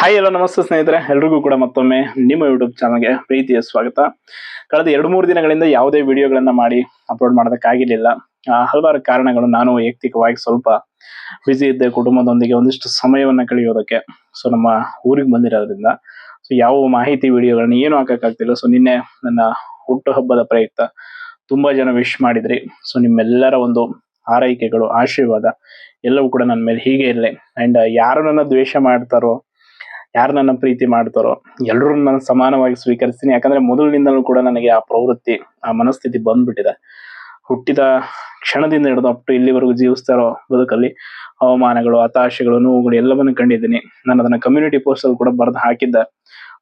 Hi ಎಲ್ಲ ನಮಸ್ತೆ ಸ್ನೇಹಿತರೆ. ಎಲ್ರಿಗೂ ಕೂಡ ಮತ್ತೊಮ್ಮೆ ನಿಮ್ಮ ಯೂಟ್ಯೂಬ್ ಚಾನಲ್ಗೆ ಪ್ರೀತಿಯ ಸ್ವಾಗತ. ಕಳೆದ ಎರಡು ಮೂರು ದಿನಗಳಿಂದ ಯಾವುದೇ ವಿಡಿಯೋಗಳನ್ನ ಮಾಡಿ ಅಪ್ಲೋಡ್ ಮಾಡೋದಕ್ಕಾಗಿರ್ಲಿಲ್ಲ. ಹಲವಾರು ಕಾರಣಗಳು ನಾನು ವೈಯಕ್ತಿಕವಾಗಿ ಸ್ವಲ್ಪ ಬ್ಯುಸಿ ಇದ್ದೆ ಕುಟುಂಬದೊಂದಿಗೆ ಒಂದಿಷ್ಟು ಸಮಯವನ್ನ ಕಳೆಯೋದಕ್ಕೆ. ಸೊ ನಮ್ಮ ಊರಿಗೆ ಬಂದಿರೋದ್ರಿಂದ. ಸೊ ಯಾವ ಮಾಹಿತಿ ವಿಡಿಯೋಗಳನ್ನ ಏನು ಹಾಕಕ್ಕಾಗ್ತಿಲ್ಲ. ಸೊ ನಿನ್ನೆ ನನ್ನ ಹುಟ್ಟುಹಬ್ಬದ ಪ್ರಯುಕ್ತ ತುಂಬಾ ಜನ ವಿಶ್ ಮಾಡಿದ್ರಿ. ಸೊ ನಿಮ್ಮೆಲ್ಲರ ಒಂದು ಆರೈಕೆಗಳು ಆಶೀರ್ವಾದ ಎಲ್ಲವೂ ಕೂಡ ನನ್ನ ಮೇಲೆ ಹೀಗೆ ಇರಲಿ. ಅಂಡ್ ಯಾರು ನನ್ನ ದ್ವೇಷ ಮಾಡ್ತಾರೋ ಯಾರು ನನ್ನ ಪ್ರೀತಿ ಮಾಡ್ತಾರೋ ಎಲ್ಲರೂ ನಾನು ಸಮಾನವಾಗಿ ಸ್ವೀಕರಿಸ್ತೀನಿ. ಯಾಕಂದ್ರೆ ಮೊದಲಿನಿಂದಲೂ ಕೂಡ ನನಗೆ ಆ ಪ್ರವೃತ್ತಿ, ಆ ಮನಸ್ಥಿತಿ ಬಂದ್ಬಿಟ್ಟಿದೆ. ಹುಟ್ಟಿದ ಕ್ಷಣದಿಂದ ಹಿಡಿದು ಅಪ್ ಟು ಇಲ್ಲಿವರೆಗೂ ಜೀವಿಸ್ತಾರೋ ಬದುಕಲ್ಲಿ ಅವಮಾನಗಳು, ಹತಾಶೆಗಳು, ನೋವುಗಳು ಎಲ್ಲವನ್ನು ಕಂಡಿದ್ದೀನಿ. ನಾನು ಅದನ್ನ ಕಮ್ಯುನಿಟಿ ಪೋಸ್ಟ್ ಅಲ್ಲಿ ಕೂಡ ಬರೆದು ಹಾಕಿದ್ದೆ.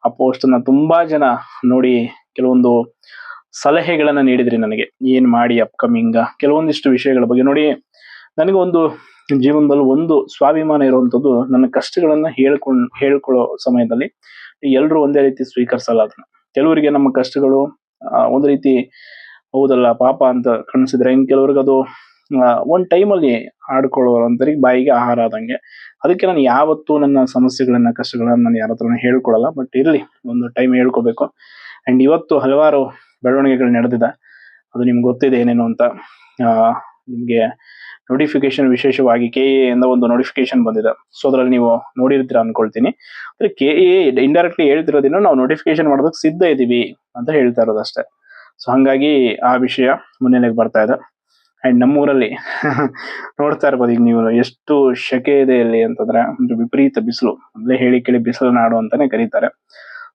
ಆ ಪೋಸ್ಟ್ ಅನ್ನ ತುಂಬಾ ಜನ ನೋಡಿ ಕೆಲವೊಂದು ಸಲಹೆಗಳನ್ನ ನೀಡಿದ್ರಿ ನನಗೆ. ಏನ್ ಮಾಡಿ ಅಪ್ಕಮಿಂಗ್ ಕೆಲವೊಂದಿಷ್ಟು ವಿಷಯಗಳ ಬಗ್ಗೆ ನೋಡಿ, ನನಗೆ ಒಂದು ಜೀವನದಲ್ಲಿ ಒಂದು ಸ್ವಾಭಿಮಾನ ಇರುವಂತದ್ದು ನನ್ನ ಕಷ್ಟಗಳನ್ನ ಹೇಳ್ಕೊಂಡ್ ಹೇಳ್ಕೊಳ್ಳೋ ಸಮಯದಲ್ಲಿ ಎಲ್ಲರೂ ಒಂದೇ ರೀತಿ ಸ್ವೀಕರಿಸಲ್ಲ ಅದನ್ನ ಕೆಲವರಿಗೆ ನಮ್ಮ ಕಷ್ಟಗಳು ಒಂದು ರೀತಿ ಹೌದಲ್ಲ, ಪಾಪ ಅಂತ ಕಾಣಿಸಿದ್ರೆ ಇನ್ ಕೆಲವ್ರಿಗೆ ಅದು ಒಂದ್ ಟೈಮಲ್ಲಿ ಆಡ್ಕೊಳ್ಳೋರಂತರಿಗೆ ಬಾಯಿಗೆ ಆಹಾರ ಆದಂಗೆ. ಅದಕ್ಕೆ ನಾನು ಯಾವತ್ತೂ ನನ್ನ ಸಮಸ್ಯೆಗಳನ್ನ, ಕಷ್ಟಗಳನ್ನ ನಾನು ಯಾರ ಹತ್ರನೂ ಹೇಳ್ಕೊಳಲ್ಲ. ಬಟ್ ಇರ್ಲಿ, ಒಂದು ಟೈಮ್ ಹೇಳ್ಕೊಬೇಕು. ಅಂಡ್ ಇವತ್ತು ಹಲವಾರು ಬೆಳವಣಿಗೆಗಳು ನಡೆದಿದೆ. ಅದು ನಿಮ್ಗೆ ಗೊತ್ತಿದೆ ಏನೇನು ಅಂತ. ನಿಮ್ಗೆ ನೋಟಿಫಿಕೇಶನ್ ವಿಶೇಷವಾಗಿ ಕೆ ಇಂದ ಒಂದು ನೋಟಿಫಿಕೇಶನ್ ಬಂದಿದೆ. ಸೊ ಅದರಲ್ಲಿ ನೀವು ನೋಡಿರ್ತೀರ ಅನ್ಕೊಳ್ತೀನಿ. ಅಂದ್ರೆ ಕೆ ಎ ಇಂಡೈರೆಕ್ಟ್ಲಿ ಹೇಳ್ತಿರೋದಿನ ನಾವು ನೋಟಿಫಿಕೇಶನ್ ಮಾಡೋದಕ್ಕೆ ಸಿದ್ಧ ಇದ್ದೀವಿ ಅಂತ ಹೇಳ್ತಾ ಇರೋದು ಅಷ್ಟೇ. ಸೊ ಹಂಗಾಗಿ ಆ ವಿಷಯ ಮುನ್ನೆಲೆಗೆ ಬರ್ತಾ ಇದೆ. ಅಂಡ್ ನಮ್ಮೂರಲ್ಲಿ ನೋಡ್ತಾ ಇರ್ಬೋದು ಈಗ ನೀವು ಎಷ್ಟು ಶೆಕೆ ಇದೆ ಇಲ್ಲಿ ಅಂತಂದ್ರೆ ಒಂದು ವಿಪರೀತ ಬಿಸಿಲು. ಅಂದ್ರೆ ಹೇಳಿ ಕೇಳಿ ಬಿಸಿಲು ನಾಡು ಅಂತಾನೆ ಕರೀತಾರೆ.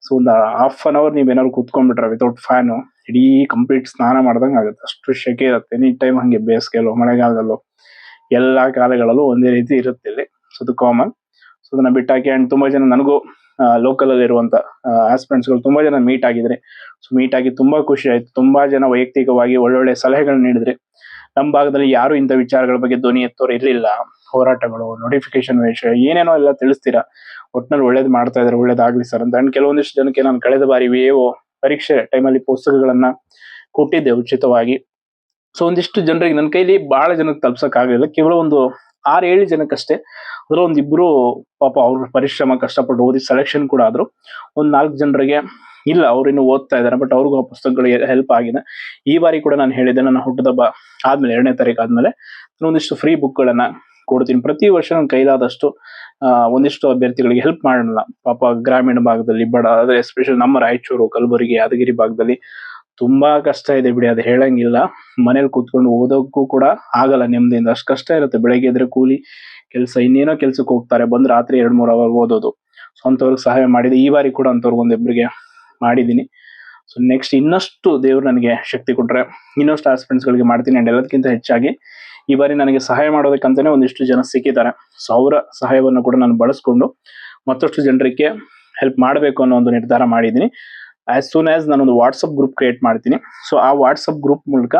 ಸೊ ಒಂದು ಹಾಫ್ ಅನ್ ಅವರ್ ನೀವೇನಾದ್ರು ಕೂತ್ಕೊಂಡ್ಬಿಟ್ರೆ ವಿತೌಟ್ ಫ್ಯಾನು ಇಡೀ ಕಂಪ್ಲೀಟ್ ಸ್ನಾನ ಮಾಡ್ದಂಗೆ ಆಗುತ್ತೆ. ಅಷ್ಟು ಶೆಕೆ ಇರುತ್ತೆ. ಎನಿ ಟೈಮ್ ಹಂಗೆ ಬೇಸಿಗೆಲ್ಲೋ ಮಳೆಗಾಲದಲ್ಲೂ. ಎಲ್ಲಾ ಕಾಲಗಳಲ್ಲೂ ಒಂದೇ ರೀತಿ ಇರುತ್ತೆ ಇಲ್ಲಿ. ಸೊ ಅದು ಕಾಮನ್ ಸೊ ಅದನ್ನ ಬಿಟ್ಟಾಕಿ ಅಂಡ್ ತುಂಬಾ ಜನ ನನಗೂ ಲೋಕಲ್ ಅಲ್ಲಿ ಇರುವಂತ ಗಳು ತುಂಬಾ ಜನ ಮೀಟ್ ಆಗಿದ್ರೆ ಸೊ ಮೀಟ್ ಆಗಿ ತುಂಬಾ ಖುಷಿ ಆಯ್ತು. ತುಂಬಾ ಜನ ವೈಯಕ್ತಿಕವಾಗಿ ಒಳ್ಳೊಳ್ಳೆ ಸಲಹೆಗಳನ್ನ ನೀಡಿದ್ರೆ ನಮ್ಮ ಭಾಗದಲ್ಲಿ ಯಾರು ಇಂಥ ವಿಚಾರಗಳ ಬಗ್ಗೆ ಧ್ವನಿ ಎತ್ತೋರು ಇರಲಿಲ್ಲ. ಹೋರಾಟಗಳು ನೋಟಿಫಿಕೇಶನ್ ವಿಷಯ ಏನೇನೋ ಎಲ್ಲ ತಿಳಿಸ್ತೀರಾ? ಒಟ್ನಲ್ಲಿ ಒಳ್ಳೇದು ಮಾಡ್ತಾ ಇದಾರೆ, ಒಳ್ಳೇದಾಗ್ಲಿ ಸರ್ ಅಂತ. ಅಂಡ್ ಕೆಲವೊಂದಿಷ್ಟು ಜನಕ್ಕೆ ನಾನು ಕಳೆದ ಬಾರಿ ವಿಎಒ ಪರೀಕ್ಷೆ ಟೈಮಲ್ಲಿ ಪುಸ್ತಕಗಳನ್ನ ಕೊಟ್ಟಿದ್ದೆ ಉಚಿತವಾಗಿ. ಸೊ ಒಂದಿಷ್ಟು ಜನರಿಗೆ ನನ್ನ ಕೈಲಿ ಬಹಳ ಜನಕ್ಕೆ ತಲುಪ್ಸಕ್ ಆಗಲಿಲ್ಲ. ಕೇವಲ ಒಂದು ಆರ್ ಏಳು ಜನಕ್ಕಷ್ಟೇ. ಅದ್ರ ಒಂದಿಬ್ರು ಪಾಪ ಅವ್ರ ಪರಿಶ್ರಮ, ಕಷ್ಟಪಟ್ಟು ಓದಿ ಸೆಲೆಕ್ಷನ್ ಕೂಡ ಆದ್ರು. ಒಂದ್ ನಾಲ್ಕು ಜನರಿಗೆ ಇಲ್ಲ, ಅವ್ರು ಇನ್ನು ಓದ್ತಾ ಇದಾರೆ ಬಟ್ ಅವ್ರಿಗೂ ಆ ಪುಸ್ತಕಗಳು ಹೆಲ್ಪ್ ಆಗಿದೆ ಈ ಬಾರಿ ಕೂಡ ನಾನು ಹೇಳಿದ್ದೆ, ನನ್ನ ಹುಟ್ಟದಬ್ಬ ಆದ್ಮೇಲೆ, ಎರಡನೇ ತಾರೀಕು ಆದ್ಮೇಲೆ. ಒಂದಿಷ್ಟು ಫ್ರೀ ಬುಕ್ಗಳನ್ನ ಕೊಡ್ತೀನಿ. ಪ್ರತಿ ವರ್ಷ ನನ್ನ ಕೈಲಾದಷ್ಟು ಒಂದಿಷ್ಟು ಅಭ್ಯರ್ಥಿಗಳಿಗೆ ಹೆಲ್ಪ್ ಮಾಡೋಣ ಪಾಪ ಗ್ರಾಮೀಣ ಭಾಗದಲ್ಲಿ, ಬಡ, ಅದೇ ಎಸ್ಪೆಷಲಿ ನಮ್ಮ ರಾಯಚೂರು, ಕಲಬುರಗಿ, ಯಾದಗಿರಿ ಭಾಗದಲ್ಲಿ ತುಂಬಾ ಕಷ್ಟ ಇದೆ ಬಿಡಿ, ಅದು ಹೇಳಂಗಿಲ್ಲ. ಮನೇಲಿ ಕೂತ್ಕೊಂಡು ಓದೋಕ್ಕೂ ಕೂಡ ಆಗಲ್ಲ ನೆಮ್ಮದಿಯಿಂದ. ಅಷ್ಟು ಕಷ್ಟ ಇರುತ್ತೆ. ಬೆಳಗ್ಗೆ ಎದ್ರೆ ಕೂಲಿ ಕೆಲಸ, ಇನ್ನೇನೋ ಕೆಲ್ಸಕ್ಕೆ ಹೋಗ್ತಾರೆ. ಬಂದು ರಾತ್ರಿ ಎರಡು, ಮೂರು ಅವರ್ ಓದೋದು. ಸ್ವಂತವ್ರಿಗೆ ಸಹಾಯ ಮಾಡಿದೆ. ಈ ಬಾರಿ ಕೂಡ ಅಂತವ್ರಿಗೆ ಒಂದಿಬ್ರಿಗೆ ಮಾಡಿದ್ದೀನಿ ಸೊ ನೆಕ್ಸ್ಟ್ ಇನ್ನಷ್ಟು ದೇವ್ರು ನನಗೆ ಶಕ್ತಿ ಕೊಟ್ರೆ, ಇನ್ನಷ್ಟು ಆಸ್ಪೆಂಟ್ಸ್ಗಳಿಗೆ ಮಾಡ್ತೀನಿ. ಅಂಡ್ ಎಲ್ಲದಕ್ಕಿಂತ ಹೆಚ್ಚಾಗಿ ಈ ಬಾರಿ ನನಗೆ ಸಹಾಯ ಮಾಡೋದಕ್ಕಂತಾನೆ ಒಂದಿಷ್ಟು ಜನ ಸಿಕ್ಕಿದ್ದಾರೆ. ಸೊ ಅವರ ಸಹಾಯವನ್ನು ಕೂಡ ನಾನು ಬಳಸ್ಕೊಂಡು ಮತ್ತಷ್ಟು ಜನರಿಗೆ ಹೆಲ್ಪ್ ಮಾಡಬೇಕು ಅನ್ನೋ ಒಂದು ನಿರ್ಧಾರ ಮಾಡಿದ್ದೀನಿ ಆಸ್ ಸೂನ್ ಆಸ್ ನಾನೊಂದು ವಾಟ್ಸಪ್ ಗ್ರೂಪ್ ಕ್ರಿಯೇಟ್ ಮಾಡ್ತೀನಿ. ಸೊ ಆ ವಾಟ್ಸಪ್ ಗ್ರೂಪ್ ಮೂಲಕ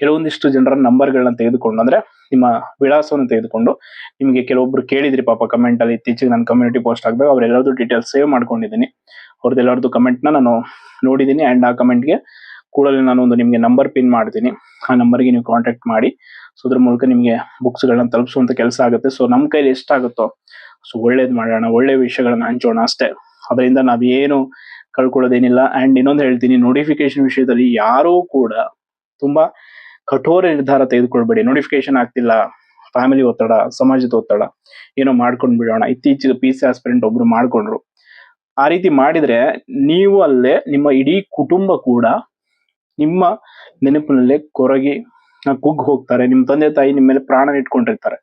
ಕೆಲವೊಂದಿಷ್ಟು ಜನರ ನಂಬರ್ಗಳನ್ನ ತೆಗೆದುಕೊಂಡು, ಅಂದ್ರೆ ನಿಮ್ಮ ವಿಳಾಸವನ್ನು ತೆಗೆದುಕೊಂಡು ನಿಮಗೆ ಕೆಲವೊಬ್ರು ಕೇಳಿದ್ರಿ, ಪಾಪ ಕಮೆಂಟ್ ಅಲ್ಲಿ ಇತ್ತೀಚೆಗೆ ನಾನು ಕಮ್ಯುನಿಟಿ ಪೋಸ್ಟ್ ಹಾಕಿದಾಗ ಅವರೆಲ್ಲರದು ಡೀಟೇಲ್ಸ್ ಸೇವ್ ಮಾಡ್ಕೊಂಡಿದ್ದೀನಿ. ಅವ್ರದ್ದೆಲ್ಲರದು ಕಮೆಂಟ್ನ ನಾನು ನೋಡಿದ್ದೀನಿ ಆ್ಯಂಡ್ ಆ ಕಮೆಂಟ್ಗೆ ಕೂಡಲೇ ನಾನು ಒಂದು ನಿಮಗೆ ನಂಬರ್ ಪಿನ್ ಮಾಡ್ತೀನಿ. ಆ ನಂಬರ್ಗೆ ನೀವು ಕಾಂಟ್ಯಾಕ್ಟ್ ಮಾಡಿ. ಸೊ ಅದ್ರ ಮೂಲಕ ನಿಮಗೆ ಬುಕ್ಸ್ಗಳನ್ನ ತಲುಪಿಸುವಂತ ಕೆಲಸ ಆಗುತ್ತೆ. ಸೊ ನಮ್ಮ ಕೈಲಿ ಎಷ್ಟಾಗುತ್ತೋ ಸೊ ಒಳ್ಳೇದು ಮಾಡೋಣ, ಒಳ್ಳೆ ವಿಷಯಗಳನ್ನ ಹಂಚೋಣ ಅಷ್ಟೇ. ಅದರಿಂದ ನಾವೇನು ಕಳ್ಕೊಳ್ಳೋದೇನಿಲ್ಲ. ಅಂಡ್ ಇನ್ನೊಂದು ಹೇಳ್ತೀನಿ ನೋಟಿಫಿಕೇಶನ್ ವಿಷಯದಲ್ಲಿ ಯಾರೂ ಕೂಡ ತುಂಬಾ ಕಠೋರ ನಿರ್ಧಾರ ತೆಗೆದುಕೊಳ್ಬೇಡಿ. ನೋಟಿಫಿಕೇಶನ್ ಆಗ್ತಿಲ್ಲ ಫ್ಯಾಮಿಲಿ ಒತ್ತಡ, ಸಮಾಜದ ಒತ್ತಡ, ಏನೋ ಮಾಡ್ಕೊಂಡು ಬಿಡೋಣ. ಇತ್ತೀಚೆಗೆ ಪಿ ಸಿ ಆಸ್ಪಿರೆಂಟ್ ಒಬ್ರು ಮಾಡ್ಕೊಂಡ್ರು. ಆ ರೀತಿ ಮಾಡಿದ್ರೆ ನೀವು ಅಲ್ಲೇ ನಿಮ್ಮ ಇಡೀ ಕುಟುಂಬ ಕೂಡ ನಿಮ್ಮ ನೆನಪಿನಲ್ಲೇ ಕೊರಗಿ ಕುಗ್ಗು ಹೋಗ್ತಾರೆ. ನಿಮ್ಮ ತಂದೆ, ತಾಯಿ ನಿಮ್ಮ ಮೇಲೆ ಪ್ರಾಣ ಇಟ್ಕೊಂಡಿರ್ತಾರೆ.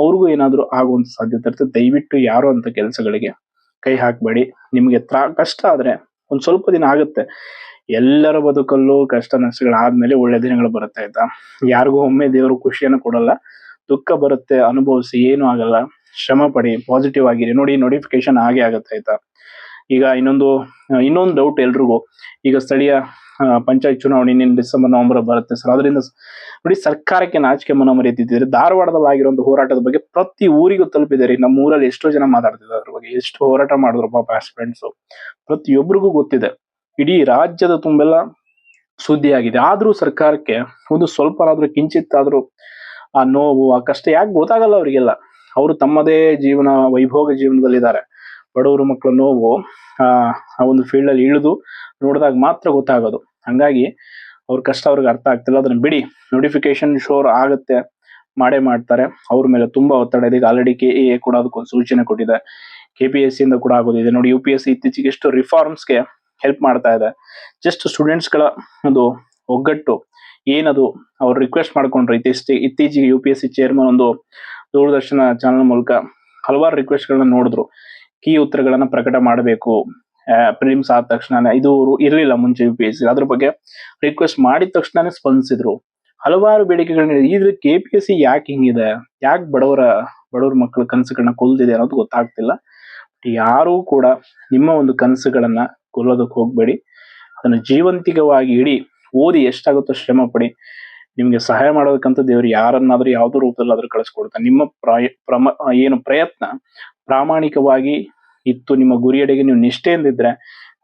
ಅವ್ರಿಗೂ ಏನಾದ್ರೂ ಆಗುವಂತ ಸಾಧ್ಯತೆ ಇರುತ್ತೆ. ದಯವಿಟ್ಟು ಯಾರು ಅಂತ ಕೆಲಸಗಳಿಗೆ ಕೈ ಹಾಕಬೇಡಿ. ನಿಮಗೆ ತ್ರಾ, ಕಷ್ಟ ಆದ್ರೆ ಒಂದು ಸ್ವಲ್ಪ ದಿನ ಆಗುತ್ತೆ. ಎಲ್ಲರ ಬದುಕಲ್ಲೂ ಕಷ್ಟ ನಷ್ಟಗಳಾದ್ಮೇಲೆ ಒಳ್ಳೆ ದಿನಗಳು ಬರುತ್ತೆ ಆಯ್ತಾ? ಯಾರಿಗೂ ಒಮ್ಮೆ ದೇವರು ಖುಷಿಯನ್ನು ಕೊಡಲ್ಲ. ದುಃಖ ಬರುತ್ತೆ, ಅನುಭವಿಸಿ ಏನು ಆಗಲ್ಲ. ಶ್ರಮ ಪಡಿ ಪಾಸಿಟಿವ್ ಆಗಿರಿ. ನೋಡಿ ನೋಟಿಫಿಕೇಶನ್ ಆಗೇ ಆಗುತ್ತೆ ಆಯ್ತಾ? ಈಗ ಇನ್ನೊಂದು ಇನ್ನೊಂದು ಡೌಟ್ ಎಲ್ರಿಗೂ. ಈಗ ಸ್ಥಳೀಯ ಪಂಚಾಯತ್ ಚುನಾವಣೆ ಇನ್ನೇನು ಡಿಸೆಂಬರ್, ನವೆಂಬರ್ ಬರುತ್ತೆ ಸರ್. ಅದರಿಂದ ನೋಡಿ ಸರ್ಕಾರಕ್ಕೆ ನಾಚಿಕೆ ಮನ ಮರೆತಿದ್ದೀರಿ. ಧಾರವಾಡದಲ್ಲಿ ಆಗಿರುವಂತ ಹೋರಾಟದ ಬಗ್ಗೆ ಪ್ರತಿ ಊರಿಗೂ ತಲುಪಿದೆ ನಮ್ಮ ಊರಲ್ಲಿ ಎಷ್ಟೋ ಜನ ಮಾತಾಡ್ತಿದ್ದಾರೆ ಅದ್ರ ಬಗ್ಗೆ. ಎಷ್ಟು ಹೋರಾಟ ಮಾಡಿದ್ರು ಪಾಪ ಫ್ರೆಂಡ್ಸ್ ಪ್ರತಿಯೊಬ್ಬರಿಗೂ ಗೊತ್ತಿದೆ. ಇಡೀ ರಾಜ್ಯದ ತುಂಬೆಲ್ಲ ಸುದ್ದಿ ಆಗಿದೆ ಆದ್ರೂ ಸರ್ಕಾರಕ್ಕೆ ಒಂದು ಸ್ವಲ್ಪನಾದ್ರೂ ಕಿಂಚಿತ್ತಾದ್ರೂ ಆ ನೋವು, ಆ ಕಷ್ಟ ಯಾಕೆ ಗೊತ್ತಾಗಲ್ಲ ಅವರಿಗೆಲ್ಲ. ಅವರು ತಮ್ಮದೇ ಜೀವನ, ವೈಭೋಗ ಜೀವನದಲ್ಲಿದ್ದಾರೆ. ಬಡವರು ಮಕ್ಕಳ ನೋವು, ಆ ಆ ಒಂದು ಫೀಲ್ಡ್ ಅಲ್ಲಿ ಇಳಿದು ನೋಡಿದಾಗ ಮಾತ್ರ ಗೊತ್ತಾಗೋದು. ಹಂಗಾಗಿ ಅವ್ರ ಕಷ್ಟ ಅವ್ರಿಗೆ ಅರ್ಥ ಆಗ್ತಿಲ್ಲ. ಅದನ್ನ ಬಿಡಿ. ನೋಟಿಫಿಕೇಶನ್ ಶೋರ್ ಆಗುತ್ತೆ. ಮಾಡೇ ಮಾಡ್ತಾರೆ. ಅವ್ರ ಮೇಲೆ ತುಂಬಾ ಒತ್ತಡ ಇದೆ. ಈಗ ಆಲ್ರೆಡಿ ಕೆ ಎ ಕೂಡ ಅದಕ್ಕೊಂದು ಸೂಚನೆ ಕೊಟ್ಟಿದೆ. ಕೆ ಪಿ ಎಸ್ ಇಂದ ಕೂಡ ಆಗೋದಿದೆ. ನೋಡಿ ಯು ಪಿ ಎಸ್ ಸಿ ಇತ್ತೀಚೆಗೆ ಎಷ್ಟು ರಿಫಾರ್ಮ್ಸ್ಗೆ ಹೆಲ್ಪ್ ಮಾಡ್ತಾ ಇದೆ. ಜಸ್ಟ್ ಸ್ಟೂಡೆಂಟ್ಸ್ಗಳ ಒಂದು ಒಗ್ಗಟ್ಟು, ಏನದು ಅವ್ರು ರಿಕ್ವೆಸ್ಟ್ ಮಾಡ್ಕೊಂಡ್ರು. ಇತ್ತೀಚೆಗೆ ಇತ್ತೀಚೆಗೆ U P S C chairman ಒಂದು ದೂರದರ್ಶನ ಚಾನಲ್ ಮೂಲಕ ಹಲವಾರು ರಿಕ್ವೆಸ್ಟ್ ಗಳನ್ನ ನೋಡಿದ್ರು. ಕೀ ಉತ್ತರಗಳನ್ನ ಪ್ರಕಟ ಮಾಡಬೇಕು. ಪ್ರಿಲಿಮ್ಸ್ ಆದ ತಕ್ಷಣ ಇದು ಇರಲಿಲ್ಲ ಮುಂಚೆ ಯು ಪಿ ಸಿ ಅದ್ರ ಬಗ್ಗೆ ರಿಕ್ವೆಸ್ಟ್ ಮಾಡಿದ ತಕ್ಷಣನೇ ಸ್ಪಂದಿಸಿದ್ರು. ಹಲವಾರು ಬೇಡಿಕೆಗಳನ್ನ ಇದ್ರ ಕೆ ಪಿ ಎಸ್ ಸಿ ಯಾಕೆ ಹಿಂಗಿದೆ? ಯಾಕೆ ಬಡವರ ಬಡವರ ಮಕ್ಕಳ ಕನಸುಗಳನ್ನ ಕೊಲ್ದಿದೆ ಅನ್ನೋದು ಗೊತ್ತಾಗ್ತಿಲ್ಲ. ಯಾರೂ ಕೂಡ ನಿಮ್ಮ ಒಂದು ಕನಸುಗಳನ್ನ ಕೊಲ್ಲೋದಕ್ಕೆ ಹೋಗ್ಬೇಡಿ. ಅದನ್ನ ಜೀವಂತಿಕವಾಗಿ ಇಡಿ. ಓದಿ ಎಷ್ಟಾಗುತ್ತೋ ಶ್ರಮ ಪಡಿ. ನಿಮ್ಗೆ ಸಹಾಯ ಮಾಡೋದಕ್ಕಂತ ದೇವ್ರು ಯಾರನ್ನಾದ್ರೂ ಯಾವ್ದೋ ರೂಪದಲ್ಲಾದ್ರೂ ಕಳಿಸ್ಕೊಡ್ತಾನೆ ನಿಮ್ಮ ಪ್ರಾಯ ಪ್ರಮ ಏನು ಪ್ರಯತ್ನ ಪ್ರಾಮಾಣಿಕವಾಗಿ ಇತ್ತು. ನಿಮ್ಮ ಗುರಿಯಡೆಗೆ ನೀವು ನಿಷ್ಠೆಯಿಂದ ಇದ್ರೆ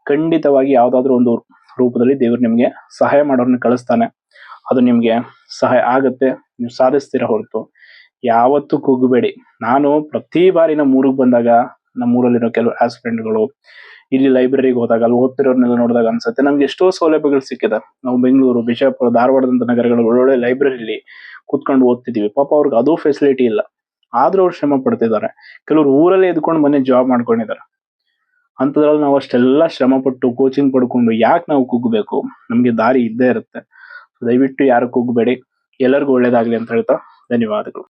ಖಂಡಿತವಾಗಿ ಯಾವ್ದಾದ್ರು ಒಂದು ರೂಪದಲ್ಲಿ ದೇವ್ರು ನಿಮಗೆ ಸಹಾಯ ಮಾಡೋರ್ನ ಕಳಿಸ್ತಾನೆ. ಅದು ನಿಮ್ಗೆ ಸಹಾಯ ಆಗತ್ತೆ. ನೀವು ಸಾಧಿಸ್ತೀರ ಹೊರತು. ಯಾವತ್ತೂ ಕುಗ್ಗಬೇಡಿ ನಾನು ಪ್ರತಿ ಬಾರಿ ನಮ್ಮ ಊರಿಗೆ ಬಂದಾಗ, ನಮ್ಮ ಊರಲ್ಲಿರೋ ಕೆಲವು ಆಸ್ಪಿರೆಂಟ್ಗಳು, ಇಲ್ಲಿ ಲೈಬ್ರರಿಗೆ ಹೋದಾಗ, ಅಲ್ಲಿ ಓದ್ತಿರೋರ್ನೆಲ್ಲ ನೋಡಿದಾಗ ಅನ್ಸುತ್ತೆ, ನಮ್ಗೆ ಎಷ್ಟೋ ಸೌಲಭ್ಯಗಳು ಸಿಕ್ಕಿದೆ. ನಾವು ಬೆಂಗಳೂರು, ಬಿಜಾಪುರ, ಧಾರವಾಡದಂತ ನಗರಗಳು ಒಳ್ಳೊಳ್ಳೆ ಲೈಬ್ರರಿಲಿ ಕೂತ್ಕೊಂಡು ಓದ್ತಿದೀವಿ ಪಾಪ ಅವ್ರಿಗೆ ಅದು ಫೆಸಿಲಿಟಿ ಇಲ್ಲ. ಆದ್ರೂ ಅವ್ರು ಶ್ರಮ ಪಡ್ತಿದ್ದಾರೆ. ಕೆಲವರು ಊರಲ್ಲೇ ಎದ್ಕೊಂಡು ಮನೆ ಜಾಬ್ ಮಾಡ್ಕೊಂಡಿದ್ದಾರೆ. ಅಂತದ್ರಲ್ಲಿ ನಾವು ಅಷ್ಟೆಲ್ಲ ಶ್ರಮ ಪಟ್ಟು ಕೋಚಿಂಗ್ ಪಡ್ಕೊಂಡು ಯಾಕೆ ನಾವು ಕುಗ್ಗಬೇಕು ನಮಗೆ ದಾರಿ ಇದ್ದೇ ಇರುತ್ತೆ. ದಯವಿಟ್ಟು ಯಾರು ಕುಗ್ಬೇಡಿ. ಎಲ್ಲರಿಗೂ ಒಳ್ಳೇದಾಗ್ಲಿ ಅಂತ ಹೇಳ್ತಾ ಧನ್ಯವಾದಗಳು.